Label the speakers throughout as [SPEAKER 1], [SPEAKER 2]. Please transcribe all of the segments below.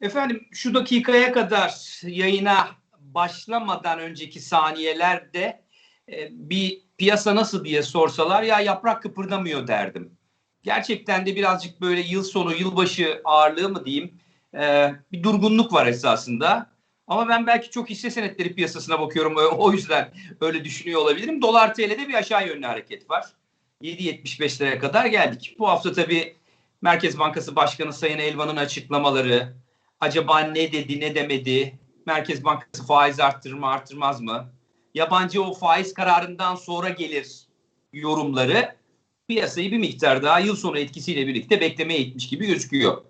[SPEAKER 1] Efendim şu dakikaya kadar yayına başlamadan önceki saniyelerde e, bir piyasa nasıl diye sorsalar ya yaprak kıpırdamıyor derdim. Gerçekten de birazcık böyle yıl sonu yılbaşı ağırlığı mı diyeyim e, bir durgunluk var esasında. Ama ben belki çok hisse senetleri piyasasına bakıyorum o yüzden öyle düşünüyor olabilirim. Dolar TL'de bir aşağı yönlü hareket var. 7.75'lere kadar geldik. Bu hafta tabii Merkez Bankası Başkanı Sayın Elvan'ın açıklamaları, acaba ne dedi ne demedi, Merkez Bankası faiz arttırır mı arttırmaz mı, yabancı o faiz kararından sonra gelir yorumları piyasayı bir miktar daha yıl sonu etkisiyle birlikte beklemeye itmiş gibi gözüküyor.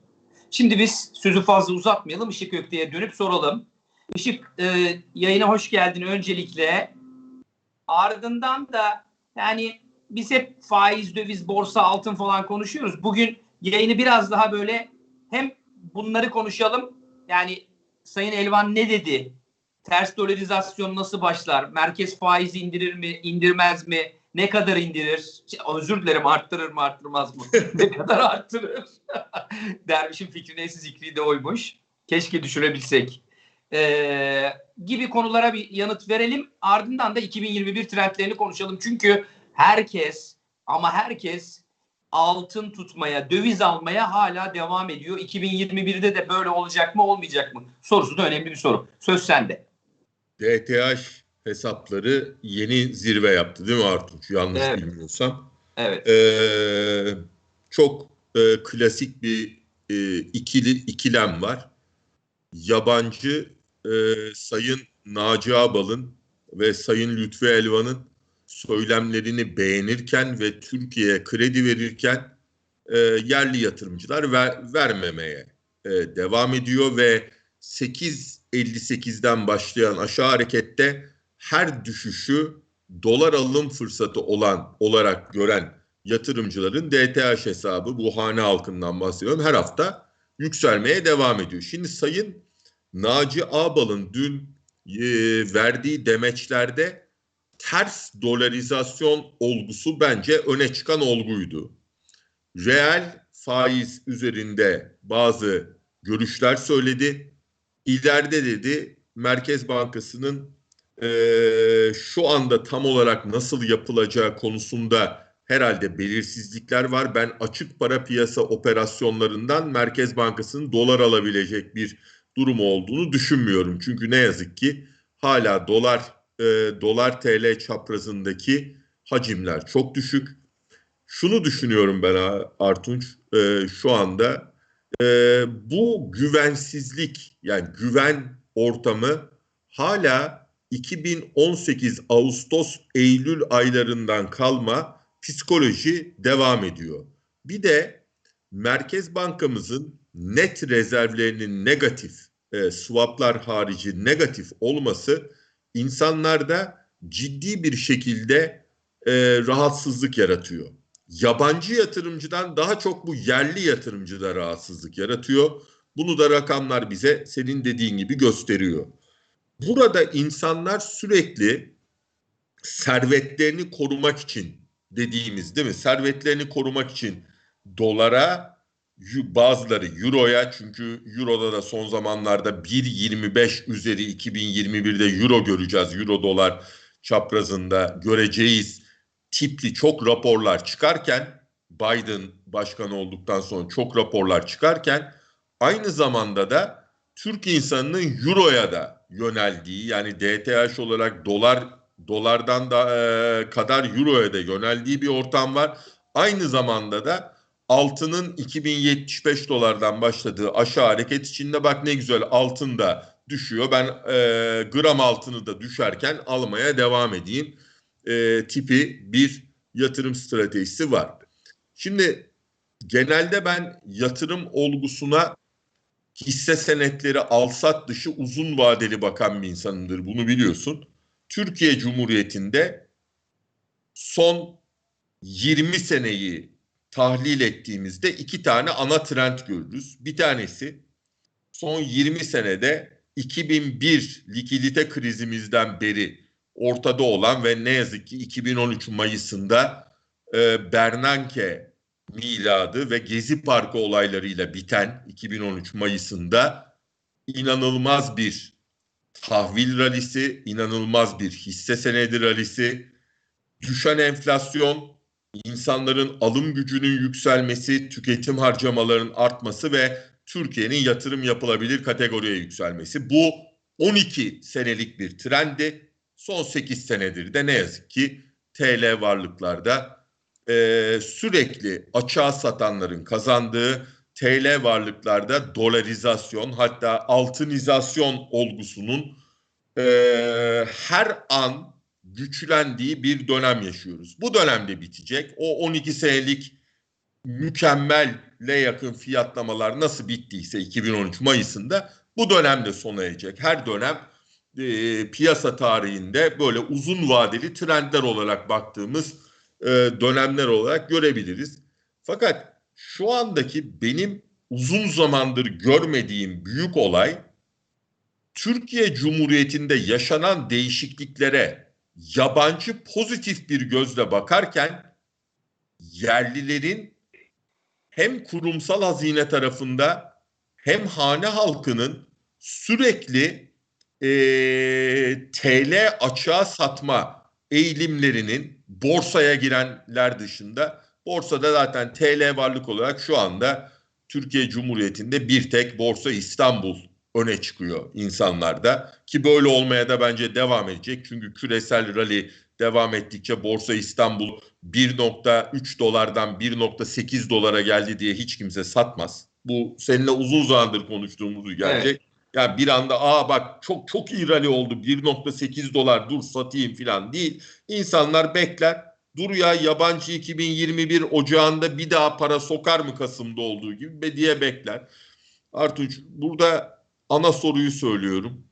[SPEAKER 1] Şimdi biz sözü fazla uzatmayalım. Işık Ökte'ye dönüp soralım. Işık e, yayına hoş geldin öncelikle. Ardından da yani biz hep faiz, döviz, borsa, altın falan konuşuyoruz. Bugün yayını biraz daha böyle hem bunları konuşalım. Yani Sayın Elvan ne dedi? Ters dolarizasyon nasıl başlar? Merkez faizi indirir mi, indirmez mi? Ne kadar indirir? Özür dilerim arttırır mı, arttırmaz mı? ne kadar arttırır? Dervişin fikri neyse zikri de oymuş. Keşke düşürebilsek. Ee, gibi konulara bir yanıt verelim. Ardından da 2021 trendlerini konuşalım. Çünkü herkes ama herkes altın tutmaya, döviz almaya hala devam ediyor. 2021'de de böyle olacak mı, olmayacak mı? Sorusu da önemli bir soru. Söz sende.
[SPEAKER 2] DTH hesapları yeni zirve yaptı değil mi Artunç? Yanlış evet. bilmiyorsam.
[SPEAKER 1] Evet.
[SPEAKER 2] Ee, çok e, klasik bir e, ikili ikilem var. Yabancı e, Sayın Naci Abal'ın ve Sayın Lütfü Elvan'ın söylemlerini beğenirken ve Türkiye'ye kredi verirken e, yerli yatırımcılar ver, vermemeye e, devam ediyor ve 8.58'den başlayan aşağı harekette her düşüşü dolar alım fırsatı olan olarak gören yatırımcıların DTH hesabı bu hane halkından bahsediyorum her hafta yükselmeye devam ediyor. Şimdi Sayın Naci Ağbal'ın dün e, verdiği demeçlerde ters dolarizasyon olgusu bence öne çıkan olguydu. Reel faiz üzerinde bazı görüşler söyledi. İleride dedi Merkez Bankası'nın e, şu anda tam olarak nasıl yapılacağı konusunda herhalde belirsizlikler var. Ben açık para piyasa operasyonlarından Merkez Bankası'nın dolar alabilecek bir durumu olduğunu düşünmüyorum. Çünkü ne yazık ki hala dolar e, dolar TL çaprazındaki hacimler çok düşük. Şunu düşünüyorum ben Artunç e, şu anda e, bu güvensizlik yani güven ortamı hala 2018 Ağustos Eylül aylarından kalma psikoloji devam ediyor. Bir de Merkez Bankamızın net rezervlerinin negatif, e, swaplar harici negatif olması insanlarda ciddi bir şekilde e, rahatsızlık yaratıyor. Yabancı yatırımcıdan daha çok bu yerli yatırımcıda rahatsızlık yaratıyor. Bunu da rakamlar bize senin dediğin gibi gösteriyor. Burada insanlar sürekli servetlerini korumak için dediğimiz değil mi? Servetlerini korumak için dolara bazıları euroya çünkü euroda da son zamanlarda 1.25 üzeri 2021'de euro göreceğiz. Euro dolar çaprazında göreceğiz tipli çok raporlar çıkarken Biden başkan olduktan sonra çok raporlar çıkarken aynı zamanda da Türk insanının euroya da yöneldiği yani DTH olarak dolar dolardan da e, kadar euroya da yöneldiği bir ortam var. Aynı zamanda da altının 2075 dolardan başladığı aşağı hareket içinde bak ne güzel altın da düşüyor. Ben e, gram altını da düşerken almaya devam edeyim e, tipi bir yatırım stratejisi var. Şimdi genelde ben yatırım olgusuna hisse senetleri alsat dışı uzun vadeli bakan bir insanımdır. Bunu biliyorsun. Türkiye Cumhuriyeti'nde son 20 seneyi tahlil ettiğimizde iki tane ana trend görürüz. Bir tanesi son 20 senede 2001 likidite krizimizden beri ortada olan ve ne yazık ki 2013 Mayıs'ında e, Bernanke miladı ve Gezi Parkı olaylarıyla biten 2013 Mayıs'ında inanılmaz bir tahvil ralisi, inanılmaz bir hisse senedi ralisi, düşen enflasyon, insanların alım gücünün yükselmesi, tüketim harcamalarının artması ve Türkiye'nin yatırım yapılabilir kategoriye yükselmesi. Bu 12 senelik bir trendi. Son 8 senedir de ne yazık ki TL varlıklarda e, sürekli açığa satanların kazandığı TL varlıklarda dolarizasyon hatta altınizasyon olgusunun e, her an güçlendiği bir dönem yaşıyoruz. Bu dönemde bitecek. O 12 senelik mükemmelle yakın fiyatlamalar nasıl bittiyse 2013 Mayıs'ında bu dönemde sona erecek. Her dönem e, piyasa tarihinde böyle uzun vadeli trendler olarak baktığımız e, dönemler olarak görebiliriz. Fakat şu andaki benim uzun zamandır görmediğim büyük olay Türkiye Cumhuriyeti'nde yaşanan değişikliklere yabancı pozitif bir gözle bakarken yerlilerin hem kurumsal hazine tarafında hem hane halkının sürekli e, TL açığa satma eğilimlerinin borsaya girenler dışında borsada zaten TL varlık olarak şu anda Türkiye Cumhuriyeti'nde bir tek Borsa İstanbul öne çıkıyor insanlarda ki böyle olmaya da bence devam edecek. Çünkü küresel rally devam ettikçe Borsa İstanbul 1.3 dolardan 1.8 dolara geldi diye hiç kimse satmaz. Bu seninle uzun zamandır konuştuğumuz gelecek. Evet. Yani bir anda aa bak çok çok iyi rally oldu 1.8 dolar dur satayım falan değil. İnsanlar bekler. Dur ya yabancı 2021 ocağında bir daha para sokar mı Kasım'da olduğu gibi diye bekler. Artunç burada ana soruyu söylüyorum.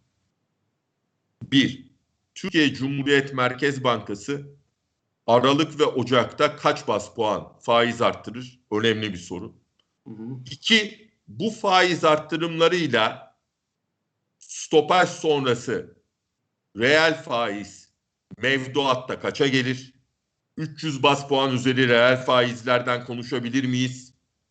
[SPEAKER 2] Bir, Türkiye Cumhuriyet Merkez Bankası Aralık ve Ocak'ta kaç bas puan faiz arttırır? Önemli bir soru. Hı hı. İki, bu faiz arttırımlarıyla stopaj sonrası reel faiz mevduatta kaça gelir? 300 bas puan üzeri reel faizlerden konuşabilir miyiz?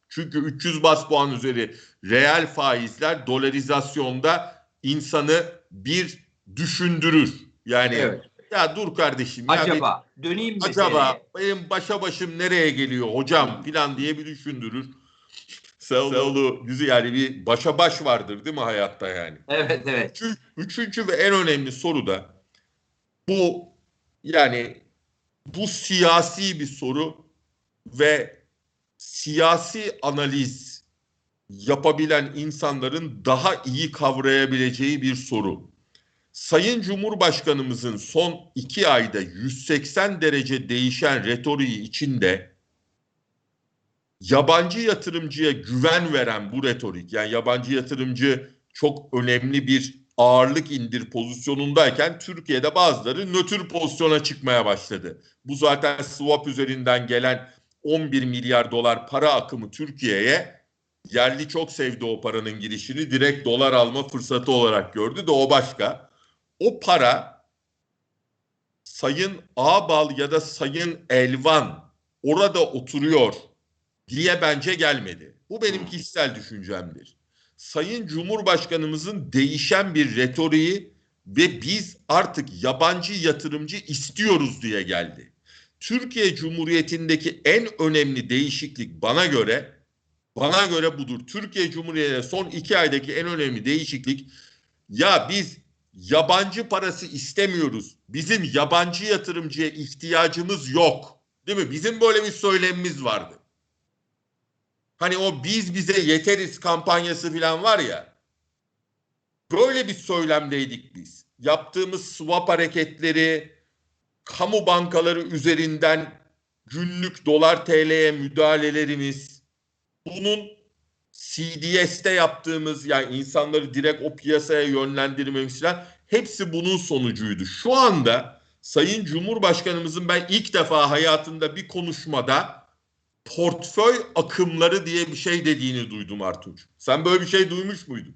[SPEAKER 2] Çünkü 300 bas puan üzeri reel faizler dolarizasyonda insanı bir düşündürür. Yani evet. ya dur kardeşim.
[SPEAKER 1] Acaba
[SPEAKER 2] ya
[SPEAKER 1] bir, döneyim
[SPEAKER 2] Acaba benim başa başım nereye geliyor hocam filan diye bir düşündürür. Sağolu güzel yani bir başa baş vardır değil mi hayatta yani?
[SPEAKER 1] Evet evet.
[SPEAKER 2] Üçüncü, üçüncü ve en önemli soru da bu yani bu siyasi bir soru ve siyasi analiz yapabilen insanların daha iyi kavrayabileceği bir soru. Sayın Cumhurbaşkanımızın son iki ayda 180 derece değişen retoriği içinde yabancı yatırımcıya güven veren bu retorik, yani yabancı yatırımcı çok önemli bir ağırlık indir pozisyonundayken Türkiye'de bazıları nötr pozisyona çıkmaya başladı. Bu zaten swap üzerinden gelen 11 milyar dolar para akımı Türkiye'ye yerli çok sevdi o paranın girişini direkt dolar alma fırsatı olarak gördü de o başka. O para Sayın Ağbal ya da Sayın Elvan orada oturuyor diye bence gelmedi. Bu benim kişisel düşüncemdir. Sayın Cumhurbaşkanımızın değişen bir retoriği ve biz artık yabancı yatırımcı istiyoruz diye geldi. Türkiye Cumhuriyeti'ndeki en önemli değişiklik bana göre bana göre budur. Türkiye Cumhuriyeti'nde son iki aydaki en önemli değişiklik ya biz yabancı parası istemiyoruz. Bizim yabancı yatırımcıya ihtiyacımız yok. Değil mi? Bizim böyle bir söylemimiz vardı. Hani o biz bize yeteriz kampanyası falan var ya. Böyle bir söylemdeydik biz. Yaptığımız swap hareketleri, kamu bankaları üzerinden günlük dolar TL'ye müdahalelerimiz, bunun CDS'te yaptığımız yani insanları direkt o piyasaya yönlendirmemiz falan hepsi bunun sonucuydu. Şu anda Sayın Cumhurbaşkanımızın ben ilk defa hayatında bir konuşmada portföy akımları diye bir şey dediğini duydum Artunç. Sen böyle bir şey duymuş muydun?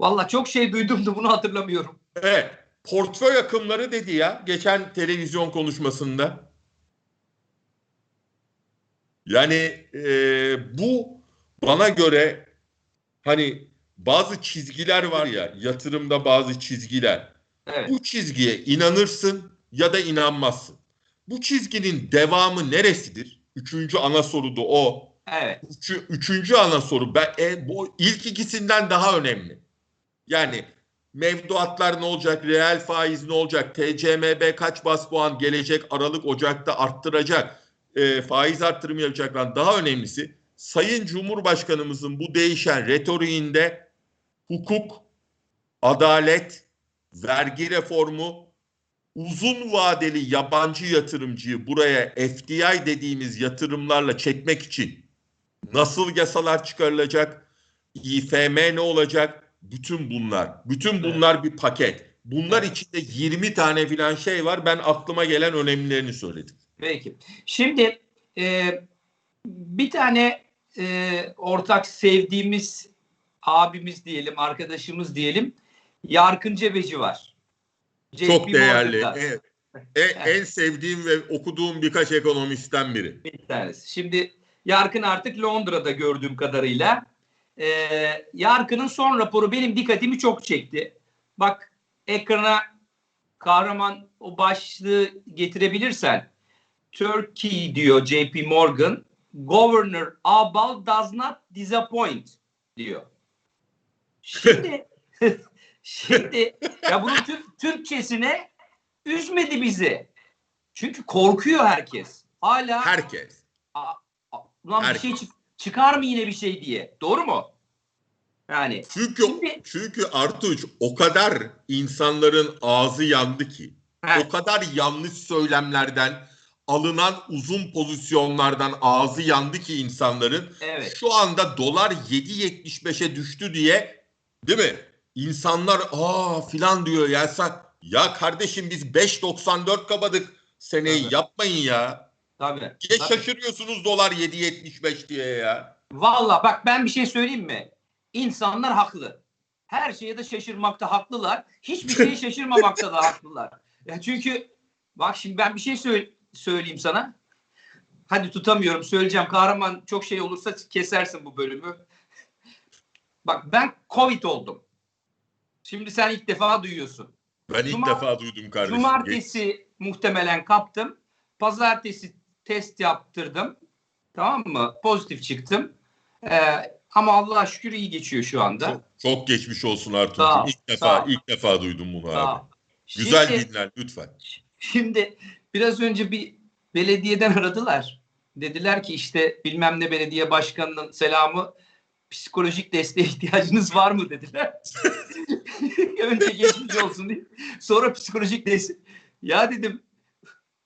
[SPEAKER 1] Valla çok şey duydum da bunu hatırlamıyorum.
[SPEAKER 2] Evet. Portföy akımları dedi ya geçen televizyon konuşmasında. Yani e, bu bana göre hani bazı çizgiler var ya yatırımda bazı çizgiler.
[SPEAKER 1] Evet.
[SPEAKER 2] Bu çizgiye inanırsın ya da inanmazsın. Bu çizginin devamı neresidir? Üçüncü ana soru da o.
[SPEAKER 1] Evet.
[SPEAKER 2] Üçü- üçüncü ana soru ben, e, bu ilk ikisinden daha önemli. Yani mevduatlar ne olacak, reel faiz ne olacak, TCMB kaç bas puan gelecek? Aralık Ocak'ta arttıracak, e, faiz arttırımı yapacaklar. Daha önemlisi Sayın Cumhurbaşkanımızın bu değişen retoriğinde hukuk, adalet, vergi reformu, uzun vadeli yabancı yatırımcıyı buraya FDI dediğimiz yatırımlarla çekmek için nasıl yasalar çıkarılacak, İFM ne olacak, bütün bunlar, bütün bunlar bir paket. Bunlar içinde 20 tane filan şey var. Ben aklıma gelen önemlilerini söyledim.
[SPEAKER 1] Peki. Şimdi e, bir tane e, ortak sevdiğimiz abimiz diyelim, arkadaşımız diyelim. Yarkın Cebeci var.
[SPEAKER 2] Çok
[SPEAKER 1] JP
[SPEAKER 2] değerli. Evet. E- en sevdiğim ve okuduğum birkaç ekonomistten biri.
[SPEAKER 1] Bir tanesi. Şimdi Yarkın artık Londra'da gördüğüm kadarıyla. Ee, Yarkın'ın son raporu benim dikkatimi çok çekti. Bak ekrana kahraman o başlığı getirebilirsen. Turkey diyor JP Morgan. Governor Abal does not disappoint diyor. Şimdi şimdi ya bunun Türk, Türkçesine üzmedi bizi. Çünkü korkuyor herkes. Hala
[SPEAKER 2] Herkes.
[SPEAKER 1] Ulan bir
[SPEAKER 2] Herkes.
[SPEAKER 1] şey çık- çıkar mı yine bir şey diye. Doğru mu? Yani
[SPEAKER 2] Çünkü
[SPEAKER 1] Şimdi-
[SPEAKER 2] çünkü Artuç o kadar insanların ağzı yandı ki.
[SPEAKER 1] Heh.
[SPEAKER 2] O kadar yanlış söylemlerden alınan uzun pozisyonlardan ağzı yandı ki insanların.
[SPEAKER 1] evet.
[SPEAKER 2] Şu anda dolar 7.75'e düştü diye değil mi? İnsanlar aa filan diyor ya sen ya kardeşim biz 5.94 kapadık seneyi
[SPEAKER 1] Tabii.
[SPEAKER 2] yapmayın ya.
[SPEAKER 1] Tabii.
[SPEAKER 2] Niye
[SPEAKER 1] tabii.
[SPEAKER 2] şaşırıyorsunuz dolar 7.75 diye ya?
[SPEAKER 1] Valla bak ben bir şey söyleyeyim mi? İnsanlar haklı. Her şeye de şaşırmakta haklılar. Hiçbir şeye şaşırmamakta da haklılar. Ya çünkü bak şimdi ben bir şey söyle- söyleyeyim sana. Hadi tutamıyorum söyleyeceğim. Kahraman çok şey olursa kesersin bu bölümü. Bak ben Covid oldum. Şimdi sen ilk defa duyuyorsun.
[SPEAKER 2] Ben ilk
[SPEAKER 1] Cuma-
[SPEAKER 2] defa duydum kardeşim.
[SPEAKER 1] Cumartesi muhtemelen kaptım. Pazartesi test yaptırdım. Tamam mı? Pozitif çıktım. Ee, ama Allah'a şükür iyi geçiyor şu anda.
[SPEAKER 2] Çok, çok geçmiş olsun
[SPEAKER 1] ol,
[SPEAKER 2] İlk defa
[SPEAKER 1] ol.
[SPEAKER 2] ilk defa duydum bunu
[SPEAKER 1] Sağ
[SPEAKER 2] abi. Güzel
[SPEAKER 1] Şimdi-
[SPEAKER 2] dinlen lütfen.
[SPEAKER 1] Şimdi biraz önce bir belediyeden aradılar. Dediler ki işte bilmem ne belediye başkanının selamı psikolojik desteğe ihtiyacınız var mı dediler. önce geçmiş olsun diye. Sonra psikolojik destek. Ya dedim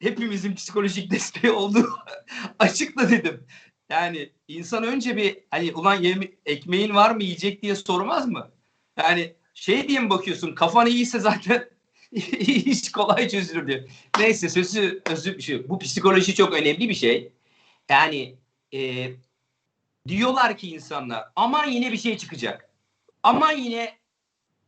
[SPEAKER 1] hepimizin psikolojik desteği olduğu açıkla dedim. Yani insan önce bir hani ulan yemi, ekmeğin var mı yiyecek diye sormaz mı? Yani şey diye mi bakıyorsun kafan iyiyse zaten iş kolay çözülür diyor. Neyse sözü özür bir şey. Bu psikoloji çok önemli bir şey. Yani e, diyorlar ki insanlar aman yine bir şey çıkacak. Aman yine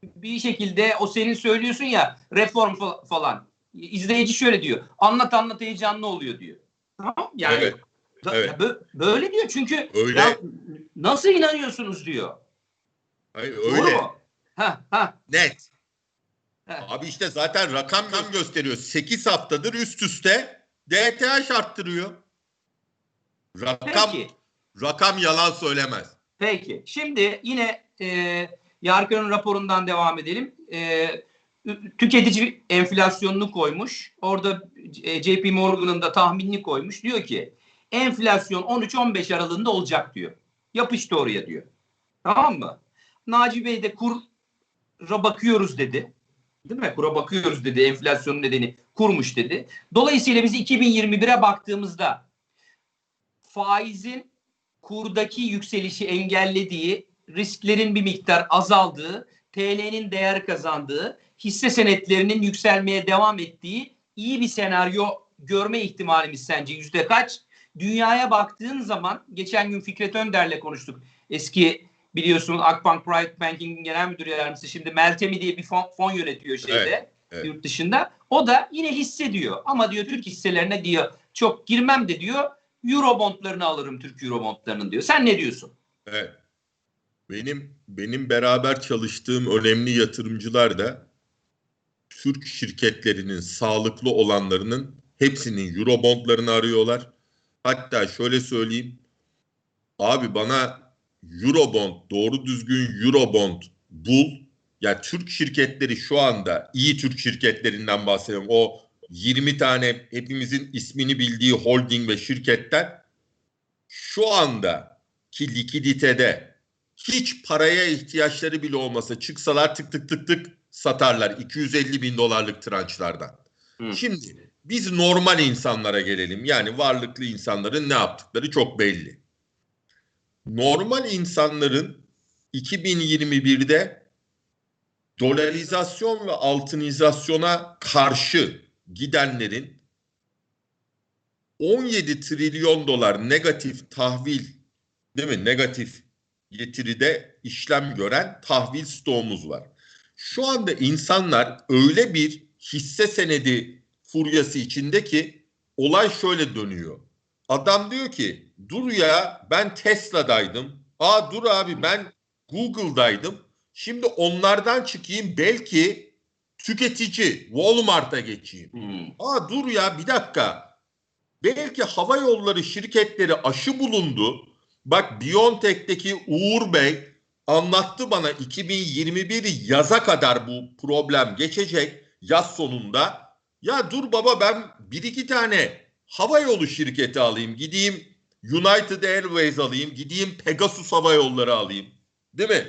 [SPEAKER 1] bir şekilde o senin söylüyorsun ya reform fa- falan. İzleyici şöyle diyor. Anlat anlat heyecanlı oluyor diyor. Tamam yani
[SPEAKER 2] Evet, evet.
[SPEAKER 1] bö- böyle diyor çünkü
[SPEAKER 2] Öyle.
[SPEAKER 1] ya nasıl inanıyorsunuz diyor.
[SPEAKER 2] Hayır,
[SPEAKER 1] Doğru
[SPEAKER 2] öyle.
[SPEAKER 1] mu? Ha ha.
[SPEAKER 2] Net.
[SPEAKER 1] ha.
[SPEAKER 2] Abi işte zaten rakam gösteriyor. 8 haftadır üst üste DTH arttırıyor. Rakam
[SPEAKER 1] Peki.
[SPEAKER 2] rakam yalan söylemez.
[SPEAKER 1] Peki. Şimdi yine e, Yargı'nın raporundan devam edelim. E, tüketici enflasyonunu koymuş. Orada e, JP Morgan'ın da tahminini koymuş. Diyor ki enflasyon 13-15 aralığında olacak diyor. Yapıştı oraya diyor. Tamam mı? Naci Bey de kura bakıyoruz dedi. Değil mi? Kura bakıyoruz dedi. Enflasyonun nedeni kurmuş dedi. Dolayısıyla biz 2021'e baktığımızda faizin kurdaki yükselişi engellediği, risklerin bir miktar azaldığı, TL'nin değer kazandığı, hisse senetlerinin yükselmeye devam ettiği iyi bir senaryo görme ihtimalimiz sence yüzde kaç? Dünyaya baktığın zaman geçen gün Fikret Önder'le konuştuk. Eski biliyorsun Akbank Private Banking'in genel müdür yardımcısı şimdi Meltemi diye bir fon, fon yönetiyor şeyde
[SPEAKER 2] Evet, evet.
[SPEAKER 1] yurt dışında. O da yine hisse diyor ama diyor Türk hisselerine diyor çok girmem de diyor Eurobondlarını alırım Türk Eurobondlarının diyor. Sen ne diyorsun?
[SPEAKER 2] Evet. Benim benim beraber çalıştığım önemli yatırımcılar da Türk şirketlerinin sağlıklı olanlarının hepsinin Eurobondlarını arıyorlar. Hatta şöyle söyleyeyim. Abi bana Eurobond, doğru düzgün Eurobond bul. Ya Türk şirketleri şu anda iyi Türk şirketlerinden bahsediyorum. O 20 tane hepimizin ismini bildiği holding ve şirketler şu anda ki likiditede hiç paraya ihtiyaçları bile olmasa çıksalar tık tık tık tık satarlar 250 bin dolarlık trançlardan.
[SPEAKER 1] Hı.
[SPEAKER 2] Şimdi biz normal insanlara gelelim. Yani varlıklı insanların ne yaptıkları çok belli. Normal insanların 2021'de dolarizasyon ve altinizasyona karşı gidenlerin 17 trilyon dolar negatif tahvil değil mi? Negatif getiride işlem gören tahvil stoğumuz var. Şu anda insanlar öyle bir hisse senedi furyası içinde ki olay şöyle dönüyor. Adam diyor ki dur ya ben Tesla'daydım. Aa dur abi ben Google'daydım. Şimdi onlardan çıkayım belki tüketici Walmart'a geçeyim.
[SPEAKER 1] Hmm.
[SPEAKER 2] Aa dur ya bir dakika. Belki hava yolları şirketleri aşı bulundu. Bak BioNTech'teki Uğur Bey anlattı bana 2021 yaza kadar bu problem geçecek yaz sonunda. Ya dur baba ben bir iki tane hava yolu şirketi alayım. Gideyim United Airways alayım. Gideyim Pegasus Hava Yolları alayım. Değil mi?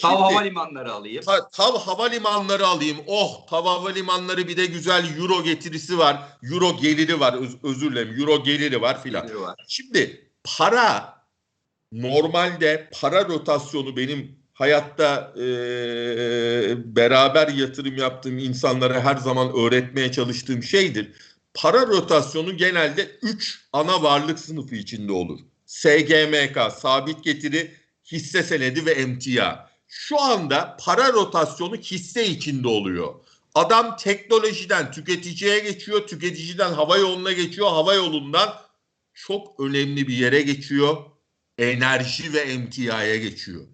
[SPEAKER 1] Tav
[SPEAKER 2] Şimdi-
[SPEAKER 1] havalimanları alayım.
[SPEAKER 2] Ta- tav havalimanları alayım. Oh tav havalimanları bir de güzel euro getirisi var. Euro geliri var. Öz- özür dilerim. Euro geliri var filan. Şimdi para normalde para rotasyonu benim hayatta eee, beraber yatırım yaptığım insanlara her zaman öğretmeye çalıştığım şeydir. Para rotasyonu genelde 3 ana varlık sınıfı içinde olur. SGMK, sabit getiri, hisse senedi ve emtia. Şu anda para rotasyonu hisse içinde oluyor. Adam teknolojiden tüketiciye geçiyor, tüketiciden hava yoluna geçiyor, hava yolundan çok önemli bir yere geçiyor. Enerji ve emtiaya geçiyor.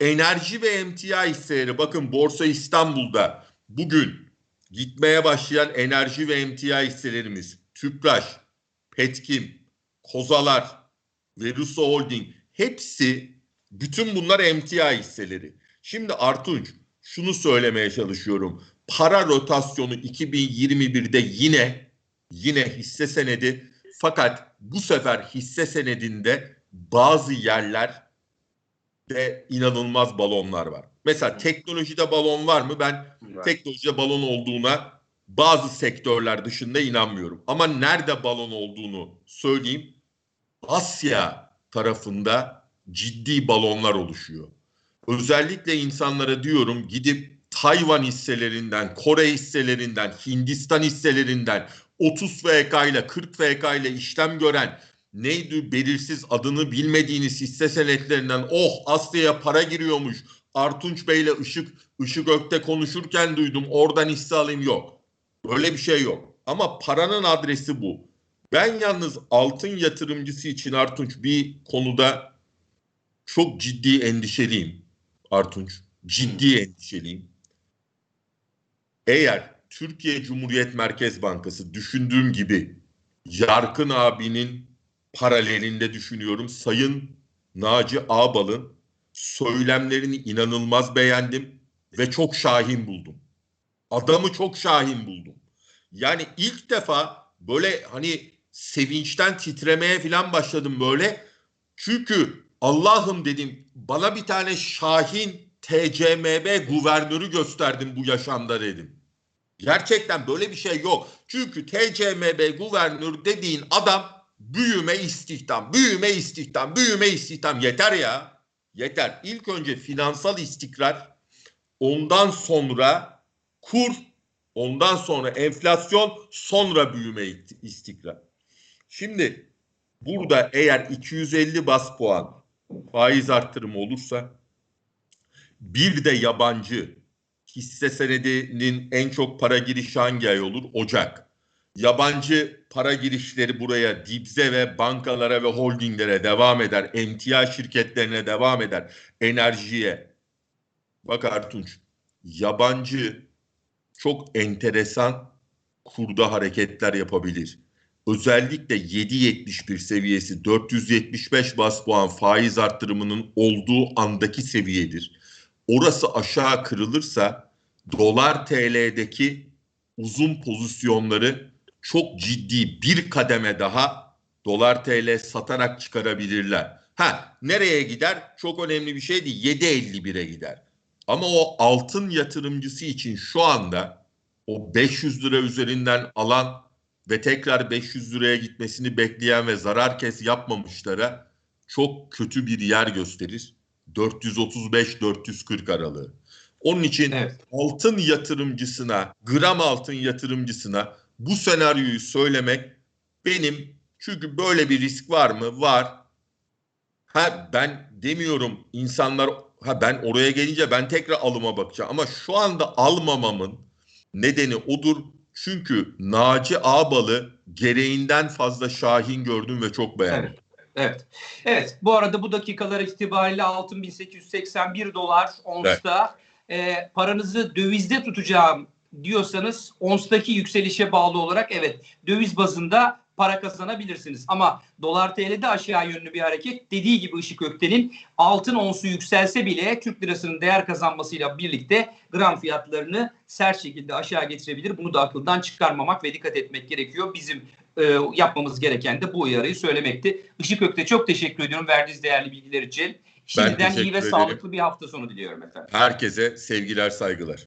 [SPEAKER 2] Enerji ve emtia hisseleri bakın Borsa İstanbul'da bugün gitmeye başlayan enerji ve emtia hisselerimiz Tüpraş, Petkim, Kozalar ve Russo Holding hepsi bütün bunlar emtia hisseleri. Şimdi Artunç şunu söylemeye çalışıyorum. Para rotasyonu 2021'de yine yine hisse senedi fakat bu sefer hisse senedinde bazı yerler de inanılmaz balonlar var. Mesela teknolojide balon var mı? Ben
[SPEAKER 1] Var.
[SPEAKER 2] teknolojide balon olduğuna bazı sektörler dışında inanmıyorum. Ama nerede balon olduğunu söyleyeyim. Asya tarafında ciddi balonlar oluşuyor. Özellikle insanlara diyorum gidip Tayvan hisselerinden, Kore hisselerinden, Hindistan hisselerinden 30 VK ile 40 VK ile işlem gören neydi belirsiz adını bilmediğiniz hisse senetlerinden oh Asya'ya para giriyormuş. Artunç Bey ile Işık, Işık Ök'te konuşurken duydum oradan hisse alayım yok. Öyle bir şey yok. Ama paranın adresi bu. Ben yalnız altın yatırımcısı için Artunç bir konuda çok ciddi endişeliyim. Artunç ciddi endişeliyim. Eğer Türkiye Cumhuriyet Merkez Bankası düşündüğüm gibi Yarkın abinin paralelinde düşünüyorum. Sayın Naci Ağbal'ın söylemlerini inanılmaz beğendim ve çok şahin buldum. Adamı çok şahin buldum. Yani ilk defa böyle hani sevinçten titremeye falan başladım böyle. Çünkü Allah'ım dedim bana bir tane şahin TCMB guvernörü gösterdim bu yaşamda dedim. Gerçekten böyle bir şey yok. Çünkü TCMB guvernör dediğin adam büyüme istihdam, büyüme istihdam, büyüme istihdam yeter ya. Yeter. İlk önce finansal istikrar, ondan sonra kur, ondan sonra enflasyon, sonra büyüme istikrar. Şimdi burada eğer 250 bas puan faiz arttırımı olursa bir de yabancı hisse senedinin en çok para girişi hangi ay olur? Ocak. Yabancı para girişleri buraya dibze ve bankalara ve holdinglere devam eder. Emtia şirketlerine devam eder. Enerjiye. Bak Ertunç, yabancı çok enteresan kurda hareketler yapabilir. Özellikle 7.71 seviyesi 475 bas puan faiz arttırımının olduğu andaki seviyedir. Orası aşağı kırılırsa dolar TL'deki uzun pozisyonları çok ciddi bir kademe daha dolar TL satarak çıkarabilirler. Ha nereye gider? Çok önemli bir şey değil. 7.51'e gider. Ama o altın yatırımcısı için şu anda o 500 lira üzerinden alan ve tekrar 500 liraya gitmesini bekleyen ve zarar kes yapmamışlara çok kötü bir yer gösterir. 435-440 aralığı. Onun için
[SPEAKER 1] Evet.
[SPEAKER 2] altın yatırımcısına, gram altın yatırımcısına bu senaryoyu söylemek benim çünkü böyle bir risk var mı? Var. Ha ben demiyorum insanlar ha ben oraya gelince ben tekrar alıma bakacağım ama şu anda almamamın nedeni odur. Çünkü Naci Ağbal'ı gereğinden fazla şahin gördüm ve çok beğendim.
[SPEAKER 1] Evet. Evet. Evet. Bu arada bu dakikalar itibariyle altın 1881 dolar onsta. Ee, paranızı dövizde tutacağım diyorsanız onstaki yükselişe bağlı olarak evet döviz bazında para kazanabilirsiniz. Ama dolar TL'de aşağı yönlü bir hareket dediği gibi Işık Ökten'in altın onsu yükselse bile Türk lirasının değer kazanmasıyla birlikte gram fiyatlarını sert şekilde aşağı getirebilir. Bunu da akıldan çıkarmamak ve dikkat etmek gerekiyor. Bizim e, yapmamız gereken de bu uyarıyı söylemekti. Işık Ökte çok teşekkür ediyorum verdiğiniz değerli bilgiler için. Şimdiden iyi ve
[SPEAKER 2] ederim.
[SPEAKER 1] sağlıklı bir hafta sonu diliyorum efendim.
[SPEAKER 2] Herkese sevgiler, saygılar.